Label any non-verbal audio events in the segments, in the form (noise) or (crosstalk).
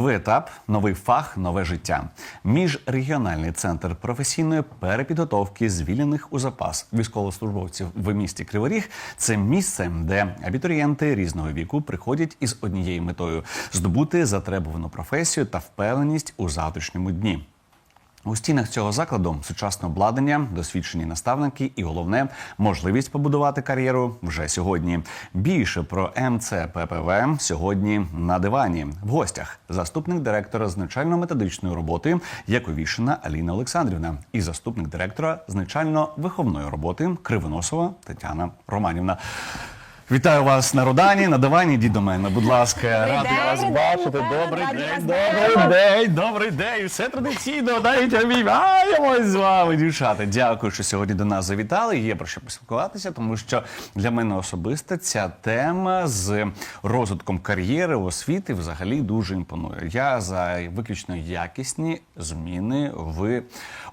Новий етап, новий фах, нове життя. Міжрегіональний центр професійної перепідготовки звільнених у запас військовослужбовців в місті Криворіг – це місце, де абітурієнти різного віку приходять із однією метою здобути затребувану професію та впевненість у завтрашньому дні. У стінах цього закладу сучасне обладнання, досвідчені наставники і головне можливість побудувати кар'єру вже сьогодні. Більше про МЦППВ сьогодні на дивані. В гостях заступник директора з навчально-методичної роботи Яковішина Аліна Олександрівна і заступник директора з навчально-виховної роботи Кривоносова Тетяна Романівна. Вітаю вас на Родані, на дивані. Йдіть до мене, будь ласка, радий день, вас бачити. Добрий раді день, вас добрий день, добрий день. Все традиційно. Навіть обіймаємось з вами, дівчата. Дякую, що сьогодні до нас завітали. Є про що поспілкуватися, тому що для мене особисто ця тема з розвитком кар'єри освіти взагалі дуже імпонує. Я за виключно якісні зміни в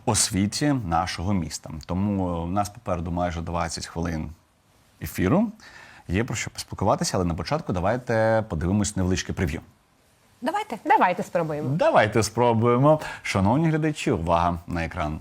освіті нашого міста. Тому в нас попереду майже 20 хвилин ефіру. Є про що поспілкуватися, але на початку давайте подивимось невеличке прев'ю. Давайте, давайте спробуємо. Давайте спробуємо. Шановні глядачі, увага на екран.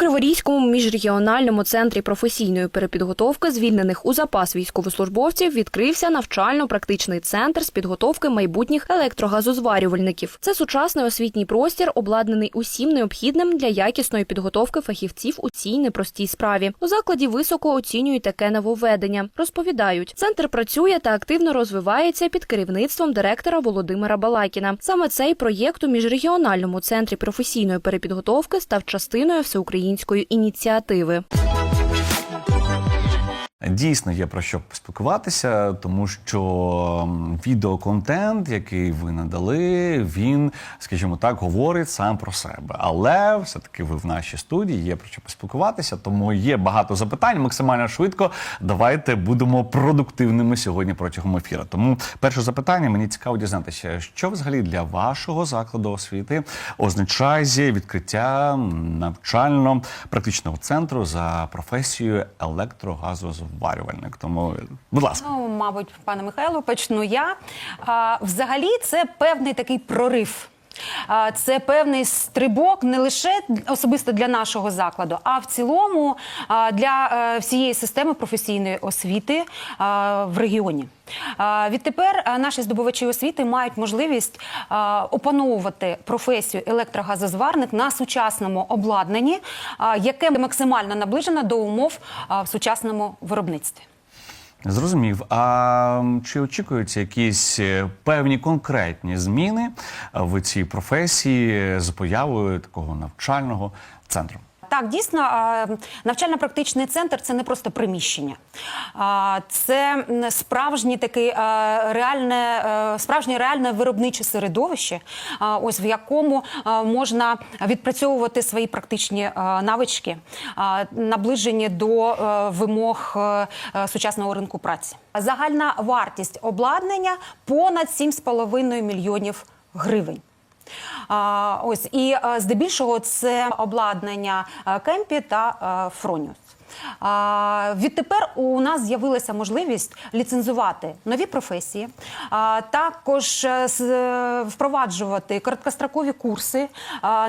Криворізькому міжрегіональному центрі професійної перепідготовки звільнених у запас військовослужбовців відкрився навчально-практичний центр з підготовки майбутніх електрогазозварювальників. Це сучасний освітній простір, обладнаний усім необхідним для якісної підготовки фахівців у цій непростій справі. У закладі високо оцінюють таке нововведення. Розповідають, центр працює та активно розвивається під керівництвом директора Володимира Балакіна. Саме цей проєкт у міжрегіональному центрі професійної перепідготовки став частиною всеукраїнської ініціативи. Дійсно є про що поспілкуватися, тому що відеоконтент, який ви надали, він, скажімо так, говорить сам про себе. Але все-таки ви в нашій студії є про що поспілкуватися, тому є багато запитань. Максимально швидко. Давайте будемо продуктивними сьогодні протягом ефіру. Тому перше запитання мені цікаво дізнатися, що взагалі для вашого закладу освіти означає відкриття навчально-практичного центру за професією електрогазозварювальник. Тому, будь ласка. Ну, мабуть, пане Михайло, почну я. А, взагалі, це певний такий прорив. Це певний стрибок не лише особисто для нашого закладу, а в цілому для е, всієї системи професійної освіти в регіоні. Відтепер наші здобувачі освіти мають можливість опановувати професію електрогазозварник на сучасному обладнанні, яке максимально наближено до умов в сучасному виробництві. Зрозумів. А чи очікуються якісь е, певні конкретні зміни в цій професії з появою такого навчального центру? Так, дійсно, навчально-практичний центр це не просто приміщення, це справжнє таке реальне, е, справжнє реальне виробниче середовище, ось в якому можна відпрацьовувати свої практичні навички, наближені до е, вимог е, сучасного ринку праці. Загальна вартість обладнання понад 7,5 мільйонів гривень. Ось і е, здебільшого це обладнання е, кемпі та е, фроніус. Відтепер у нас з'явилася можливість ліцензувати нові професії, також е, е, впроваджувати короткострокові курси,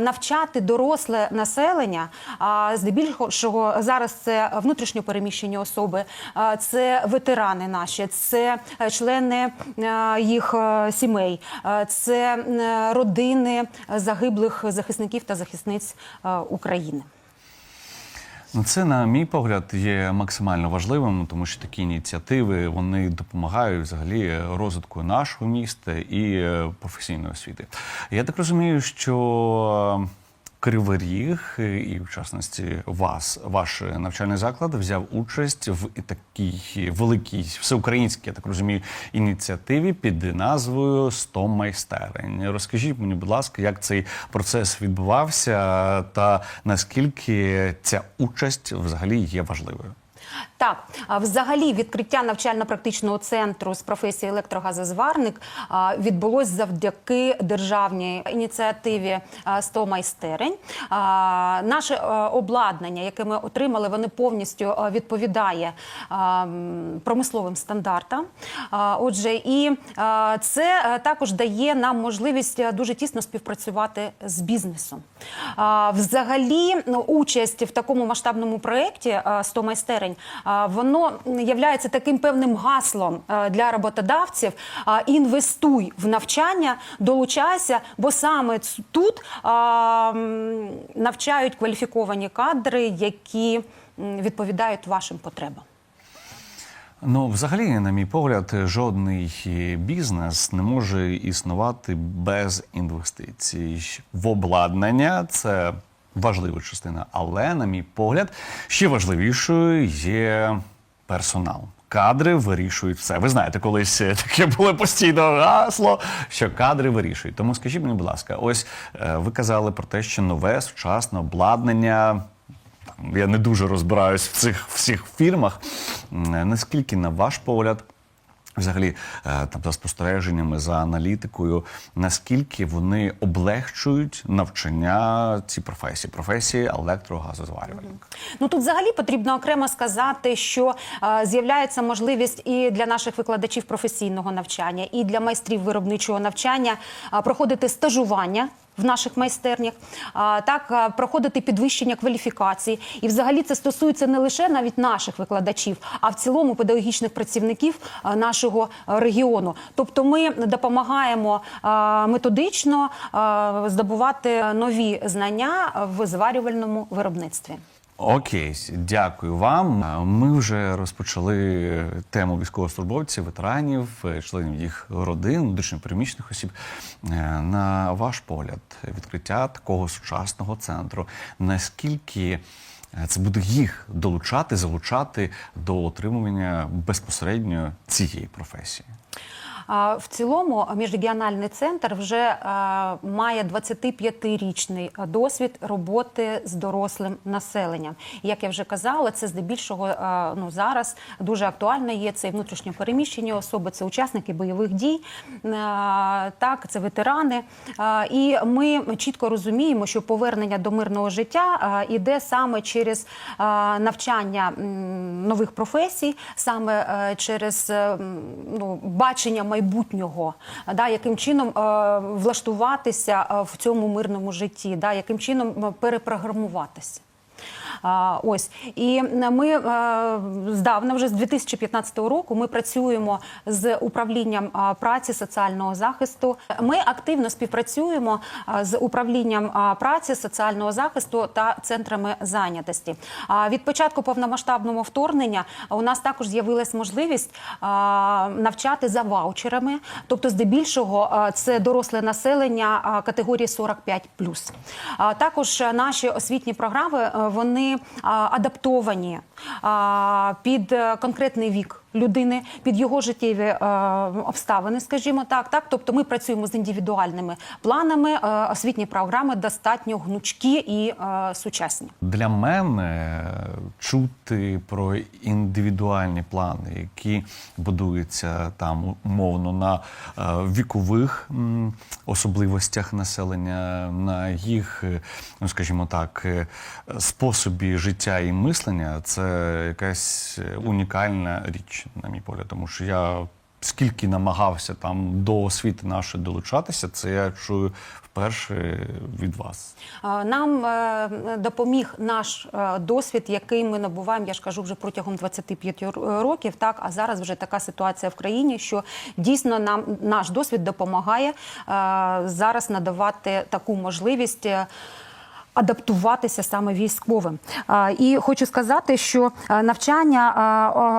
навчати доросле населення. А, Здебільшого зараз це внутрішньо переміщені особи, це ветерани наші, це е, члени їх сімей, це родини загиблих захисників та захисниць України. Ну, це, на мій погляд, є максимально важливим, тому що такі ініціативи вони допомагають взагалі розвитку нашого міста і е, професійної освіти. Я так розумію, що Кривий Ріг е, і, в частності, вас, ваш навчальний заклад взяв участь в такій великій всеукраїнській, я так розумію, ініціативі під назвою «100 майстерень. Розкажіть мені, будь ласка, як цей процес відбувався та наскільки ця участь взагалі є важливою? Так, взагалі відкриття навчально-практичного центру з професії електрогазозварник відбулось завдяки державній ініціативі а, «100 майстерень. Наше обладнання, яке ми отримали, воно повністю відповідає промисловим стандартам. Отже, і це також дає нам можливість дуже тісно співпрацювати з бізнесом. Взагалі, ну, участь в такому масштабному проєкті а, 100 майстерень, воно є таким певним гаслом для роботодавців. Інвестуй в навчання, долучайся, бо саме тут навчають кваліфіковані кадри, які відповідають вашим потребам. Ну, взагалі, на мій погляд, жодний бізнес не може існувати без інвестицій в обладнання. Це важлива частина, але, на мій погляд, ще важливішою є персонал. Кадри вирішують все. Ви знаєте, колись таке було постійно гасло, що кадри вирішують. Тому скажіть мені, будь ласка, ось е, ви казали про те, що нове сучасне обладнання я не дуже розбираюсь в цих всіх фірмах. Наскільки, на ваш погляд, взагалі, е, там за спостереженнями, за аналітикою, наскільки вони облегчують навчання ці професії, професії електрогазозварювальника? Ну тут взагалі потрібно окремо сказати, що е, з'являється можливість і для наших викладачів професійного навчання, і для майстрів виробничого навчання е, проходити стажування. В наших майстернях так проходити підвищення кваліфікації, і взагалі це стосується не лише навіть наших викладачів, а в цілому педагогічних працівників нашого регіону. Тобто, ми допомагаємо методично здобувати нові знання в зварювальному виробництві. Окей, дякую вам. Е, Ми вже розпочали тему військовослужбовців, ветеранів, е, членів їх родин, внутрішньопереміщених осіб. Е, На ваш погляд, відкриття такого сучасного центру, наскільки це буде їх долучати, залучати до отримування безпосередньо цієї професії? В цілому міжрегіональний центр вже має 25-річний досвід роботи з дорослим населенням. Як я вже казала, це здебільшого ну, зараз дуже актуально є. Це і внутрішньопереміщені особи, це учасники бойових дій, так, це ветерани. І ми чітко розуміємо, що повернення до мирного життя іде саме через навчання нових професій, саме е, через е, ну, бачення майбутнього, а, да, яким чином е, влаштуватися е, в цьому мирному житті, да, яким чином е, перепрограмуватися. Ось і ми е, здавна, вже з 2015 року, ми працюємо з управлінням праці соціального захисту. Ми активно співпрацюємо з управлінням праці соціального захисту та центрами зайнятості. Від початку повномасштабного вторгнення у нас також з'явилась можливість навчати за ваучерами, тобто, здебільшого, це доросле населення категорії 45+. А також е, наші освітні програми е, адаптовані під е, конкретний вік. Людини під його життєві е, обставини, скажімо так, так. Тобто, ми працюємо з індивідуальними планами. Е, освітні програми достатньо гнучкі і сучасні. Для мене чути про індивідуальні плани, які будуються там умовно на вікових особливостях населення, на їх, ну скажімо так, способі життя і мислення, це якась е, унікальна річ, на мій погляд, тому що я. Скільки намагався там до освіти нашої долучатися, це я чую вперше від вас. Нам е, допоміг наш е, досвід, який ми набуваємо, я ж кажу, вже протягом 25 ро- років. Так, а зараз вже така ситуація в країні, що дійсно нам наш досвід допомагає зараз надавати таку можливість. Адаптуватися саме військовим, і хочу сказати, що е, навчання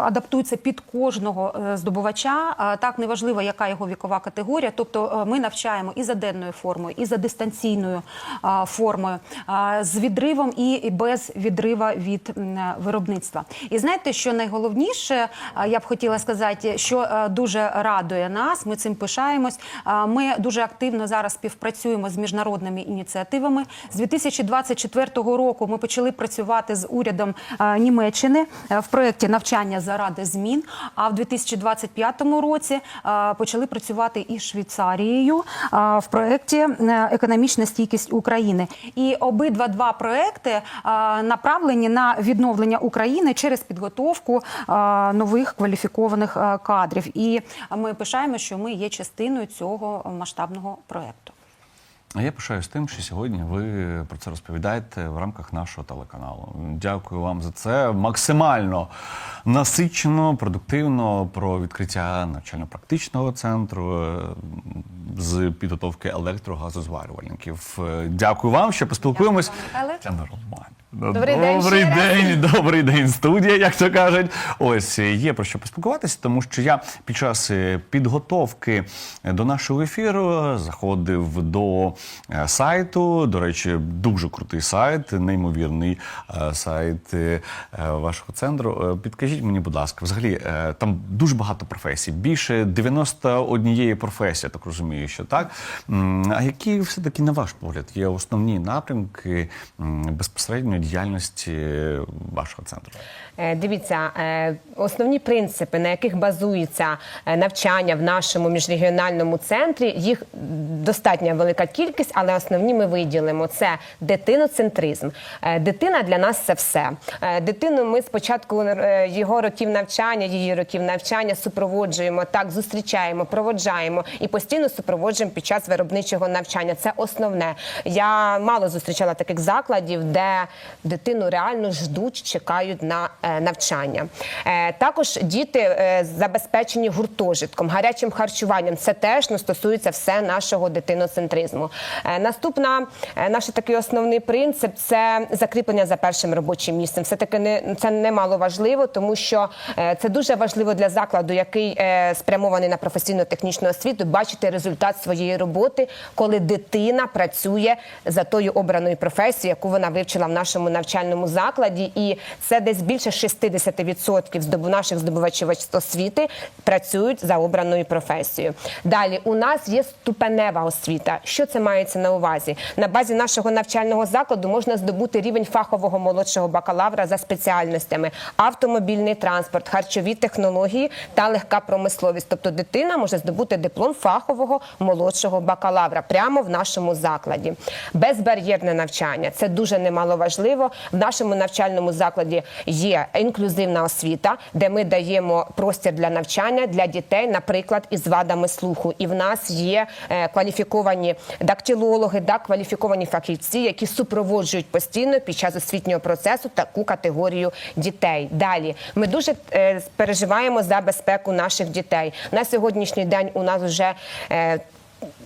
адаптується під кожного е, здобувача. Так неважливо, яка його вікова категорія. Тобто, е, ми навчаємо і за денною формою, і за дистанційною формою, з відривом і без відрива від виробництва. І знаєте, що найголовніше, я б хотіла сказати, що дуже радує нас. Ми цим пишаємось. Ми дуже активно зараз співпрацюємо з міжнародними ініціативами з 2000 2024 року ми почали працювати з урядом е, Німеччини е, в проєкті навчання заради змін. А в 2025 році е, почали працювати із Швейцарією в проєкті Економічна стійкість України. І обидва два проекти направлені на відновлення України через підготовку нових кваліфікованих кадрів. І ми пишаємо, що ми є частиною цього масштабного проєкту. А я пишаюсь тим, що сьогодні ви про це розповідаєте в рамках нашого телеканалу. Дякую вам за це. Максимально насичено, продуктивно про відкриття навчально-практичного центру е, з підготовки електрогазозварювальників. Е, Дякую вам, що поспілкуємось. Дякую. Добрий день Добрий день, добрий день, студія, як то кажуть. Ось є про що поспілкуватися, тому що я під час е, підготовки до нашого ефіру заходив до е, сайту. До речі, дуже крутий сайт, неймовірний е, сайт вашого центру. Підкажіть мені, будь ласка, взагалі там дуже багато професій, більше 91 професії, так розумію, що так. А які все таки, на ваш погляд, є основні напрямки безпосередньо діяльності вашого центру? Е, Дивіться, е, основні принципи, на яких базується е, навчання в нашому міжрегіональному центрі, їх достатньо велика кількість, але основні ми виділимо: це дитиноцентризм. Дитина для нас це все. Дитину ми спочатку його років навчання, її років навчання супроводжуємо, так зустрічаємо, проводжаємо і постійно супроводжуємо під час виробничого навчання. Це основне. Я мало зустрічала таких закладів, де дитину реально ждуть, чекають на е, навчання. Е, також діти е, забезпечені гуртожитком, гарячим харчуванням. Це теж ну, стосується все нашого дитиноцентризму. Наступна наш такий основний принцип це закріплення за першим робочим місцем. Все таки не це немало важливо, тому що це дуже важливо для закладу, який спрямований на професійно-технічну освіту, бачити результат своєї роботи, коли дитина працює за тою обраною професією, яку вона вивчила в нашому навчальному закладі, і це десь більше 60% здобу наших здобувачів освіти працюють за обраною професією. Далі у нас є ступенева освіта. Що це мається на увазі? На базі нашого навчального закладу можна здобути рівень фахового молодшого бакалавра за спеціальностями: автомобільний транспорт, харчові технології та легка промисловість. Тобто дитина може здобути диплом фахового молодшого бакалавра прямо в нашому закладі. Безбар'єрне навчання це дуже немаловажливо. В нашому навчальному закладі є інклюзивна освіта, де ми даємо простір для навчання для дітей, наприклад, із вадами слуху. І в нас є е, кваліфіковані дактилологи, да, кваліфіковані фахівці, які супроводжують постійно під час освітнього процесу таку категорію дітей. Далі ми дуже е, переживаємо за безпеку наших дітей. На сьогоднішній день у нас вже е,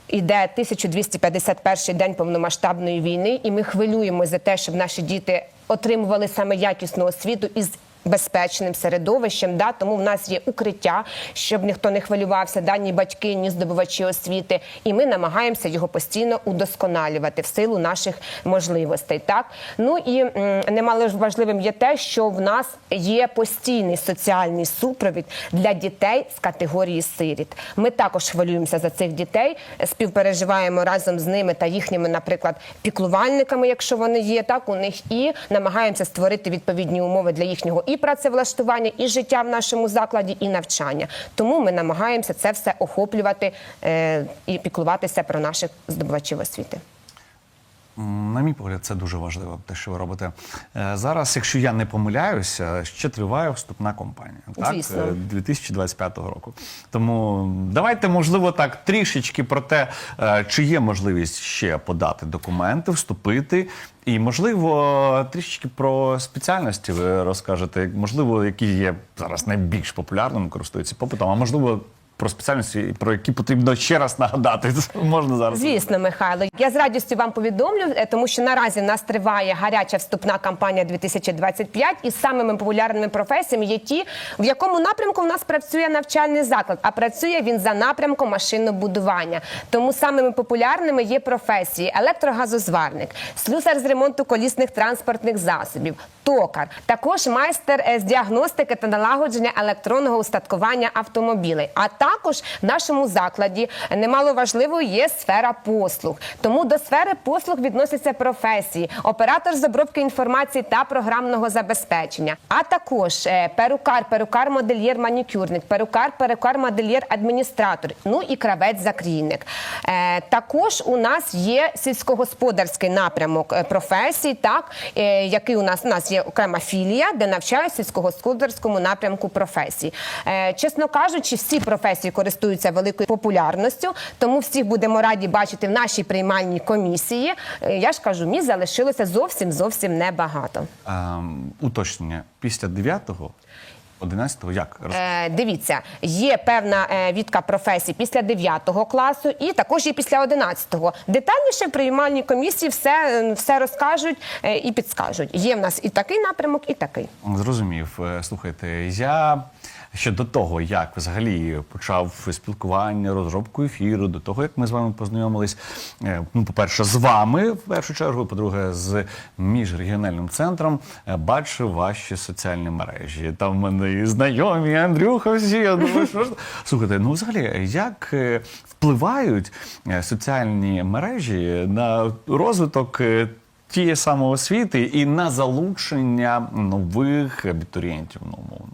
Іде 1251 день повномасштабної війни, і ми хвилюємося за те, щоб наші діти отримували саме якісну освіту із безпечним середовищем. Да? Тому в нас є укриття, щоб ніхто не хвилювався, да? ні батьки, ні здобувачі освіти. І ми намагаємося його постійно удосконалювати в силу наших можливостей. Так ну і немало важливим є те, що в нас є постійний соціальний супровід для дітей з категорії сиріт. Ми також хвилюємося за цих дітей, співпереживаємо разом з ними та їхніми, наприклад, піклувальниками, якщо вони є, так у них і намагаємося створити відповідні умови для їхнього і працевлаштування, і життя в нашому закладі, і навчання. Тому ми намагаємося це все охоплювати е, і піклуватися про наших здобувачів освіти. На мій погляд, це дуже важливо, те, що ви робите Е, зараз. Якщо я не помиляюся, ще триває вступна кампанія, так Звісно. Е, 2025 року. Тому давайте, можливо, так трішечки про те, е, чи є можливість ще подати документи, вступити. І можливо, трішечки про спеціальності ви розкажете, можливо, які є зараз найбільш популярними, користуються попитом, а можливо, про спеціальності, про які потрібно ще раз нагадати. Можна зараз. Звісно, Михайло. Я з радістю вам повідомлю, е, тому що наразі в нас триває гаряча вступна кампанія 2025, і самими популярними професіями є ті, в якому напрямку в нас працює навчальний заклад, а працює він за напрямком машинобудування. Тому самими популярними є професії: електрогазозварник, слюсар з ремонту колісних транспортних засобів, токар, також майстер е, з діагностики та налагодження електронного устаткування автомобілей, а також в нашому закладі немало важливою є сфера послуг. Тому до сфери послуг відносяться професії, оператор з обробки інформації та програмного забезпечення, а також е, перукар, перукар, модельєр, манікюрник, перукар, перукар, модельєр, адміністратор, ну і кравець-закрійник. Е, також у нас є сільськогосподарський напрямок е, професій, так який у нас у нас є окрема філія, де навчають сільськогосподарському напрямку професій. Чесно кажучи, всі професії користуються великою популярністю, тому всіх будемо раді бачити в нашій приймальній комісії. Е, я ж кажу, місць залишилося зовсім зовсім небагато. Ем, уточнення після 9-го, 11-го, як? Е, дивіться, є певна е, відка професій після 9 класу і також і після 11-го. Детальніше в приймальній комісії все, все розкажуть е, і підскажуть. Є в нас і такий напрямок, і такий. Зрозумів. Е, Слухайте, я ще до того, як взагалі почав спілкування, розробку ефіру, до того, як ми з вами познайомились, е, ну, по-перше, з вами в першу чергу, по-друге, з міжрегіональним центром, е, бачив ваші соціальні мережі. Там в мене і знайомі, і Андрюха всі. Я думаю, що ж. Слухайте, ну взагалі, як е, впливають соціальні мережі на розвиток? Тієї самоосвіти і на залучення нових абітурієнтів, ну, умовно.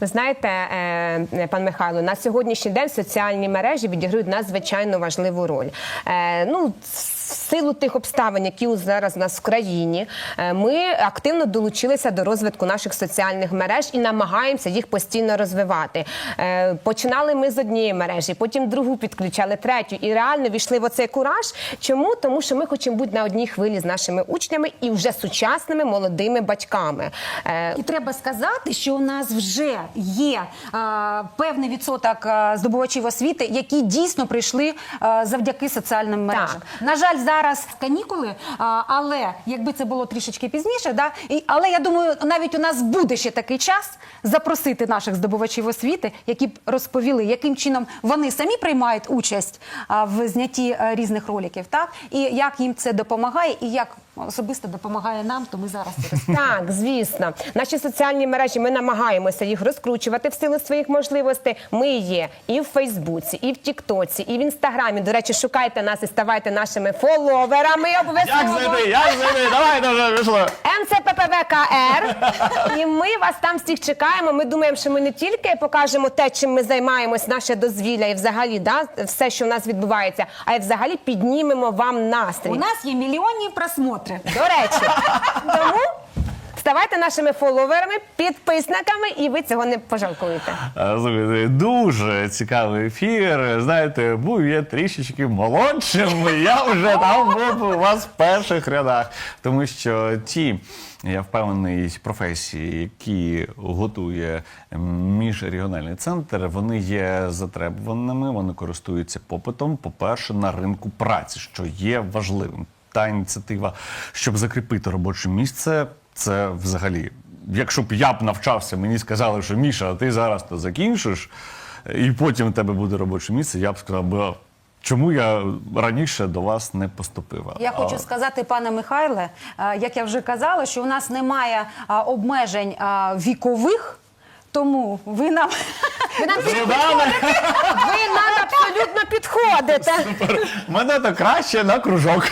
Ви знаєте, е, пан Михайло, на сьогоднішній день соціальні мережі відіграють надзвичайно важливу роль. Е, Ну, в силу тих обставин, які зараз у нас в країні, е, ми активно долучилися до розвитку наших соціальних мереж і намагаємося їх постійно розвивати. Е, Починали ми з однієї мережі, потім другу підключали, третю, і реально війшли в оцей кураж. Чому? Тому що ми хочемо бути на одній хвилі з нашими учнями і вже сучасними молодими батьками. Е, І треба сказати, що у нас вже є а, певний відсоток здобувачів освіти, які дійсно прийшли а, завдяки соціальним мережам. На жаль, зараз канікули, але якби це було трішечки пізніше, да, і, але я думаю, навіть у нас буде ще такий час запросити наших здобувачів освіти, які б розповіли, яким чином вони самі приймають участь в знятті а, різних роликів, так і як їм це допомагає, і як особисто допомагає нам, то ми зараз це. Так, звісно, наші соціальні мережі ми намагаємося їх розкручувати в силу своїх можливостей. Ми є і в Фейсбуці, і в Тіктоці, і в Інстаграмі. До речі, шукайте нас і ставайте нашими фоловерами. Обов'язково. Як знайти? Давай, вже пішло. МЦППВКР. І ми вас там всіх чекаємо. Ми думаємо, що ми не тільки покажемо те, чим ми займаємось, наше дозвілля і взагалі да, все, що в нас відбувається, а й взагалі піднімемо вам настрій. У нас є мільйонні просмотри. До речі, тому ставайте нашими фоловерами, підписниками, і ви цього не пожалкуєте. Слухайте, дуже цікавий ефір. Знаєте, був я трішечки молодшим. Я вже там був у вас в перших рядах. Тому що ті, я впевнений, професії, які готує міжрегіональний центр, вони є затребуваними, вони користуються попитом, по-перше, на ринку праці, що є важливим. Та ініціатива, щоб закріпити робоче місце, це взагалі якщо б я б навчався, мені сказали, що Міша, ти зараз то закінчиш, і потім у тебе буде робоче місце, я б сказав, бо чому я раніше до вас не поступив? Я хочу сказати, пане Михайле, е, як я вже казала, що у нас немає обмежень вікових. Тому ви нам Ви нам, ви нам абсолютно підходите. Мене то краще на кружок.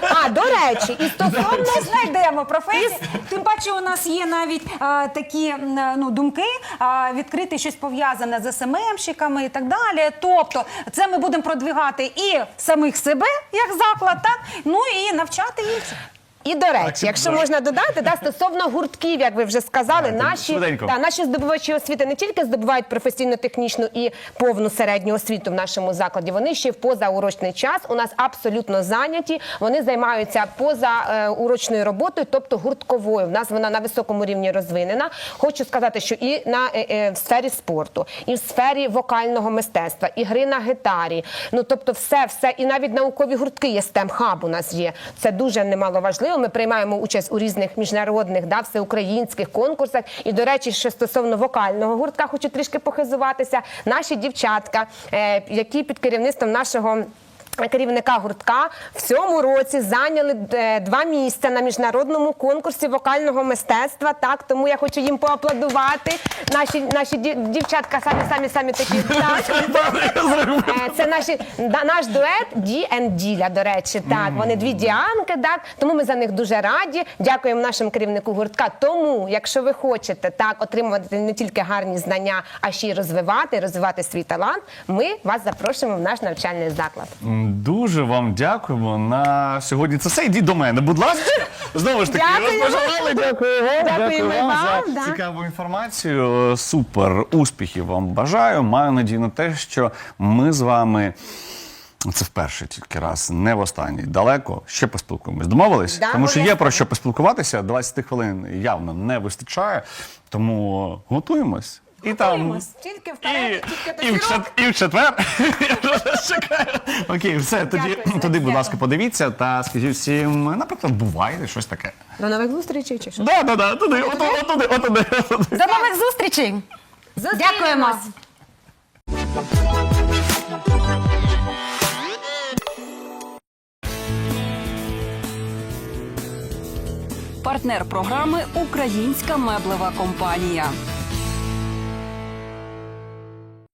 А, до речі, і стосовно знайдемо професію. Тим паче, у нас є навіть а, такі ну, думки а, відкрити щось пов'язане з СММщиками і так далі. Тобто, це ми будемо продвигати і самих себе як заклад, так ну і навчати інших. І до речі, Так, якщо так. можна додати, да, стосовно гуртків, як ви вже сказали, Давайте, наші, швиденько. да, наші здобувачі освіти не тільки здобувають професійно-технічну і повну середню освіту в нашому закладі, вони ще й в позаурочний час у нас абсолютно зайняті. Вони займаються поза е, роботою, тобто гуртковою. В нас вона на високому рівні розвинена. Хочу сказати, що і на е, е, в сфері спорту, і в сфері вокального мистецтва, і гри на гітарі. Ну тобто, все, все, і навіть наукові гуртки є STEM хаб у нас є. Це дуже немаловажливо. Ми приймаємо участь у різних міжнародних, да, всеукраїнських конкурсах. І, до речі, що стосовно вокального гуртка, хочу трішки похизуватися. Наші дівчатка, е, які під керівництвом нашого. Керівника гуртка в цьому році зайняли е, два місця на міжнародному конкурсі вокального мистецтва. Так, тому я хочу їм поаплодувати. Наші наші дів- дівчатка самі самі самі такі. (laughs) Е, Це наші наш дует Ді Діля. До речі, так вони дві діанки. Так тому ми за них дуже раді. Дякуємо нашому керівнику гуртка. Тому, якщо ви хочете так отримувати не тільки гарні знання, а ще й розвивати, розвивати свій талант. Ми вас запрошуємо в наш навчальний заклад. Дуже вам дякуємо на сьогодні. Це все. Йдіть до мене, будь ласка. Знову ж таки, Дякуємо. розпочинали. Дякую вам. Дякуємо Дякую вам, за да. цікаву інформацію. Супер успіхів вам бажаю. Маю надію на те, що ми з вами. Це вперше тільки раз, не в останній. Далеко ще поспілкуємось. Домовились? Да, тому що є про що поспілкуватися. 20 хвилин явно не вистачає. Тому готуємось. І там Тільки і, вперед, тільки і, в чет, і в четвер. (laughs) Окей, все, тоді, Дякую, тоді, будь ласка, подивіться та скажіть всім, наприклад, бувайте щось таке. До нових зустрічей чи що? Да, да, да, туди, отуди, отуди, отуди. отуди. До нових зустрічей! Дякуємо! Партнер програми Українська меблева компанія.